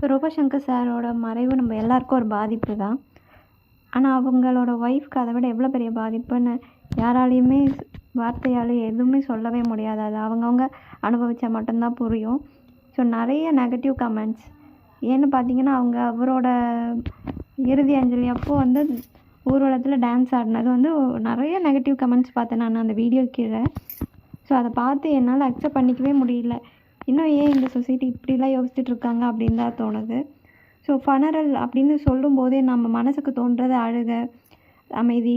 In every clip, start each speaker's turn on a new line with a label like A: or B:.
A: இப்போ ரூபசங்கர் சாரோட மறைவு நம்ம எல்லாருக்கும் ஒரு பாதிப்பு தான். ஆனால் அவங்களோட ஒய்ஃப்க்கு அதை விட எவ்வளோ பெரிய பாதிப்புன்னு யாராலையுமே வார்த்தையால் எதுவுமே சொல்லவே முடியாது. அது அவங்கவுங்க அனுபவித்தா மட்டும்தான் புரியும். ஸோ நிறைய நெகட்டிவ் கமெண்ட்ஸ் ஏன்னு பார்த்தீங்கன்னா அவங்க அவரோட இறுதி அஞ்சலி அப்போ வந்து ஊர்வலத்தில் டான்ஸ் ஆடினது வந்து நிறைய நெகட்டிவ் கமெண்ட்ஸ் பார்த்தேன் நான் அந்த வீடியோ கீழே. ஸோ அதை பார்த்து என்னால் அக்செப்ட் பண்ணிக்கவே முடியல. இன்னும் ஏன் இந்த சொசைட்டி இப்படிலாம் யோசிச்சுட்டு இருக்காங்க அப்படின்னு தான் தோணுது. ஸோ ஃபனரல் அப்படின்னு சொல்லும்போதே நம்ம மனசுக்கு தோன்றது அழுக அமைதி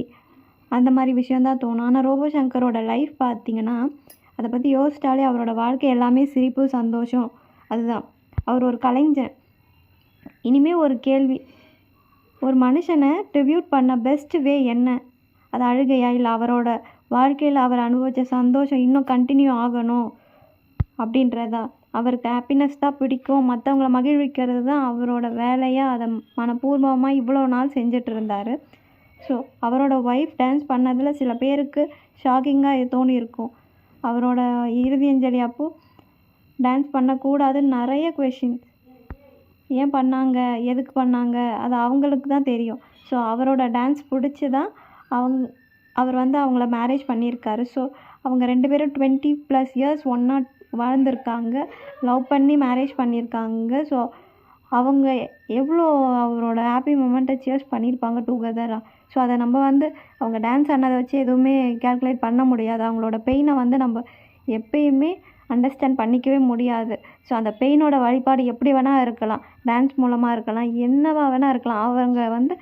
A: அந்த மாதிரி விஷயந்தான் தோணும். ஆனால் ரோபோ சங்கரோட லைஃப் பார்த்தீங்கன்னா அதை பற்றி யோசிச்சிட்டாலே அவரோட வாழ்க்கை எல்லாமே சிரிப்பு சந்தோஷம் அதுதான். அவர் ஒரு கலைஞன் இனிமேல் ஒரு கேள்வி ஒரு மனுஷனை ட்ரிபியூட் பண்ண பெஸ்ட் வே என்ன? அது அழுகையா? இல்லை அவரோட வாழ்க்கையில் அவர் அனுபவித்த சந்தோஷம் இன்னும் கண்டினியூ ஆகணும்? அப்படின்றதா. அவருக்கு ஹாப்பினஸ் தான் பிடிக்கும். மற்றவங்கள மகிழ்விக்கிறது தான் அவரோட வேலையாக அதை மனப்பூர்வமாக இவ்வளோ நாள் செஞ்சுட்டு இருந்தார் ஸோ அவரோட ஒய்ஃப் டான்ஸ் பண்ணதில் சில பேருக்கு ஷாக்கிங்காக தோணி இருக்கும் அவரோட இறுதி அஞ்சலி அப்போ டான்ஸ் பண்ணக்கூடாதுன்னு நிறைய கொஷின்ஸ் ஏன் பண்ணாங்க? எதுக்கு பண்ணாங்க? அது அவங்களுக்கு தான் தெரியும். ஸோ அவரோட டான்ஸ் பிடிச்சி தான் அவங்க அவர் வந்து அவங்கள மேரேஜ் பண்ணியிருக்காரு. ஸோ அவங்க ரெண்டு பேரும் டுவெண்ட்டி ப்ளஸ் இயர்ஸ் ஒன்றா வாழ்ந்திருக்காங்க. லவ் பண்ணி மேரேஜ் பண்ணியிருக்காங்க. ஸோ அவங்க எவ்வளோ அவரோட ஹாப்பி மூமெண்ட்டை சேர்ஸ் பண்ணியிருப்பாங்க டுகெதராக ஸோ அதை நம்ம வந்து அவங்க டான்ஸ் ஆனதை வச்சு எதுவுமே கேல்குலேட் பண்ண முடியாது. அவங்களோட பெயினை வந்து நம்ம எப்பயுமே அண்டர்ஸ்டாண்ட் பண்ணிக்கவே முடியாது. ஸோ அந்த பெயினோட வழிபாடு எப்படி வேணால் இருக்கலாம். டான்ஸ் மூலமாக இருக்கலாம். என்னவா வேணால் இருக்கலாம். அவங்க வந்து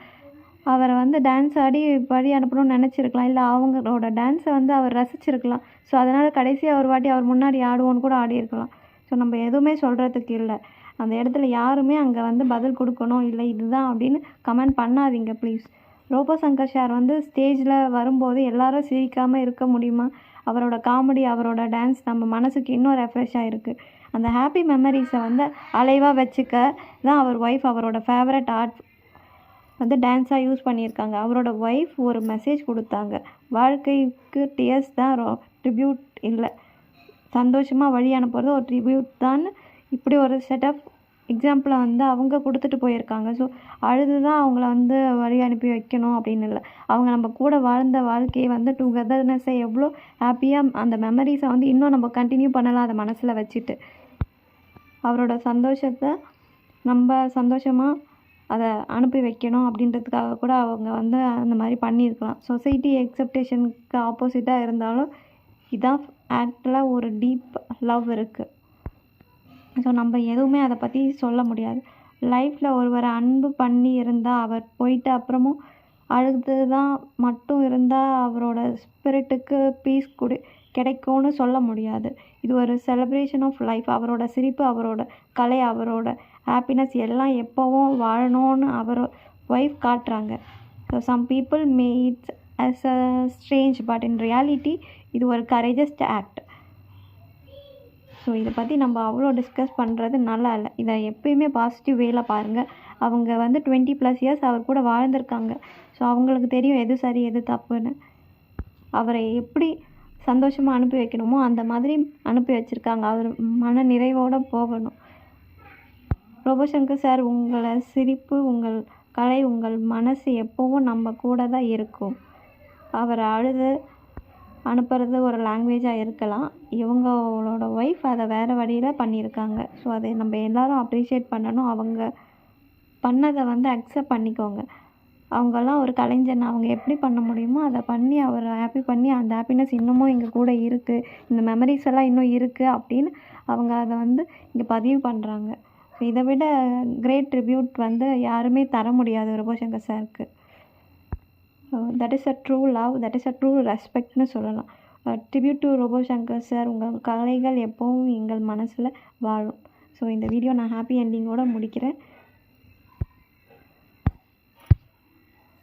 A: அவரை வந்து டான்ஸ் ஆடி பாடி அனுப்பணும்னு நினச்சிருக்கலாம். இல்லை அவங்களோட டான்ஸை வந்து அவர் ரசிச்சிருக்கலாம். ஸோ அதனால் கடைசியாக ஒரு வாட்டி அவர் முன்னாடி ஆடுவோன்னு கூட ஆடியிருக்கலாம் ஸோ நம்ம எதுவுமே சொல்கிறதுக்கு இல்லை. அந்த இடத்துல யாருமே அங்கே வந்து பதில் கொடுக்கணும். இல்லை இதுதான் அப்படின்னு கமெண்ட் பண்ணாதீங்க ப்ளீஸ் ரோபோ சங்கர் சார் வந்து ஸ்டேஜில் வரும்போது எல்லாரும் சிரிக்காமல் இருக்க முடியுமா? அவரோட காமெடி அவரோட டான்ஸ் நம்ம மனசுக்கு இன்னும் ரெஃப்ரெஷ்ஷாக இருக்குது அந்த ஹாப்பி மெமரிஸை வந்து அலைவாக வச்சுக்க தான் அவர் ஒய்ஃப் அவரோட ஃபேவரட் ஆர்ட் வந்து டான்ஸாக யூஸ் பண்ணியிருக்காங்க. அவரோட ஒய்ஃப் ஒரு மெசேஜ் கொடுத்தாங்க. வாழ்க்கைக்கு டியர்ஸ் தான் ட்ரிபியூட் இல்லை. சந்தோஷமாக வழி அனுப்புறது ஒரு ட்ரிபியூட் தான். இப்படி ஒரு செட் ஆஃப் எக்ஸாம்பிளை வந்து அவங்க கொடுத்துட்டு போயிருக்காங்க. ஸோ அழுது தான் அவங்கள வந்து வழி அனுப்பி வைக்கணும் அப்படின்னு இல்லை. அவங்க நம்ம கூட வாழ்ந்த வாழ்க்கையை வந்து டுகெதர்னஸை எவ்வளோ ஹாப்பியாக அந்த மெமரிஸை வந்து இன்னும் நம்ம கண்டினியூ பண்ணலாம் அதை மனசில் வச்சுட்டு. அவரோட சந்தோஷத்தை நம்ம சந்தோஷமாக அதை அனுப்பி வைக்கணும் அப்படின்றதுக்காக கூட அவங்க வந்து அந்த மாதிரி பண்ணியிருக்கலாம். சொசைட்டி எக்ஸப்டேஷனுக்கு ஆப்போசிட்டாக இருந்தாலும் இதான் ஆக்சுவலாக ஒரு டீப் லவ் இருக்குது ஸோ நம்ம எதுவுமே அதை பற்றி சொல்ல முடியாது. லைஃப்பில் ஒருவரை அன்பு பண்ணி இருந்தால் அவர் போயிட்டு அப்புறமும் அழுது தான் மட்டும் இருந்தால் அவரோட ஸ்பிரிட்டுக்கு பீஸ் கொடு கிடைக்கும்னு சொல்ல முடியாது. இது ஒரு செலிப்ரேஷன் ஆஃப் லைஃப் அவரோட சிரிப்பு அவரோட கலை அவரோட ஹாப்பினஸ் எல்லாம் எப்போவும் வாழணும்னு அவர் ஒய்ஃப் காட்டுறாங்க. So some people may it's as a strange but in reality இது ஒரு கரேஜஸ்ட் ஆக்ட் ஸோ இதை பற்றி நம்ம அவ்வளோ டிஸ்கஸ் பண்ணுறது நல்லா இல்லை. இதை எப்பயுமே பாசிட்டிவ் வேல பாருங்கள் அவங்க வந்து டுவெண்ட்டி ப்ளஸ் இயர்ஸ் அவர் கூட வாழ்ந்திருக்காங்க. ஸோ அவங்களுக்கு தெரியும் எது சரி எது தப்புன்னு. அவரை எப்படி சந்தோஷமாக அனுப்பி வைக்கணுமோ அந்த மாதிரி அனுப்பி வச்சுருக்காங்க. அவர் மன நிறைவோடு போகணும். ரோபோசங்கர் சார் உங்களை சிரிப்பு உங்கள் கலை உங்கள் மனசு எப்போவும் நம்ம கூட தான் இருக்கும். அவர் அழுது அனுப்புறது ஒரு லாங்குவேஜாக இருக்கலாம். இவங்களோட ஒய்ஃப் அதை வேறு வழியில் பண்ணியிருக்காங்க. ஸோ அதை நம்ம எல்லோரும் அப்ரிஷியேட் பண்ணணும். அவங்க பண்ணதை வந்து அக்செப்ட் பண்ணிக்கோங்க. அவங்கெல்லாம் ஒரு கலைஞன் அவங்க எப்படி பண்ண முடியுமோ அதை பண்ணி அவரை ஹாப்பி பண்ணி அந்த ஹாப்பினஸ் இன்னமும் எங்கள் கூட இருக்குது இந்த மெமரிஸ் எல்லாம் இன்னும் இருக்குது அப்படின்னு அவங்க அதை வந்து இங்கே பதிவு பண்ணுறாங்க ஸோ இதை விட கிரேட் ட்ரிபியூட் வந்து யாருமே தர முடியாது ரோபோசங்கர் சாருக்கு that is a true love that is a true ரெஸ்பெக்ட்னு சொல்லலாம். Tribute to Robo Shankar sir உங்கள் கலைகள் எப்போவும் எங்கள் மனசில் வாழும். ஸோ இந்த வீடியோ நான் ஹாப்பி என்டிங்கோடு முடிக்கிறேன்.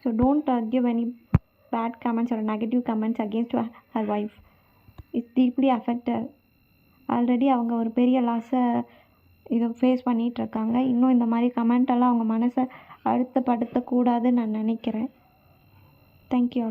A: So don't give any bad comments ஒரு negative comments against her wife it's deeply affected already அவங்க ஒரு பெரிய லாஸை இதை ஃபேஸ் பண்ணிகிட்டு இருக்காங்க. இன்னும் இந்த மாதிரி கமெண்ட் எல்லாம் அவங்க மனசை அழுத்தப்படுத்தக்கூடாதுன்னு நான் நினைக்கிறேன். தேங்க்யூ.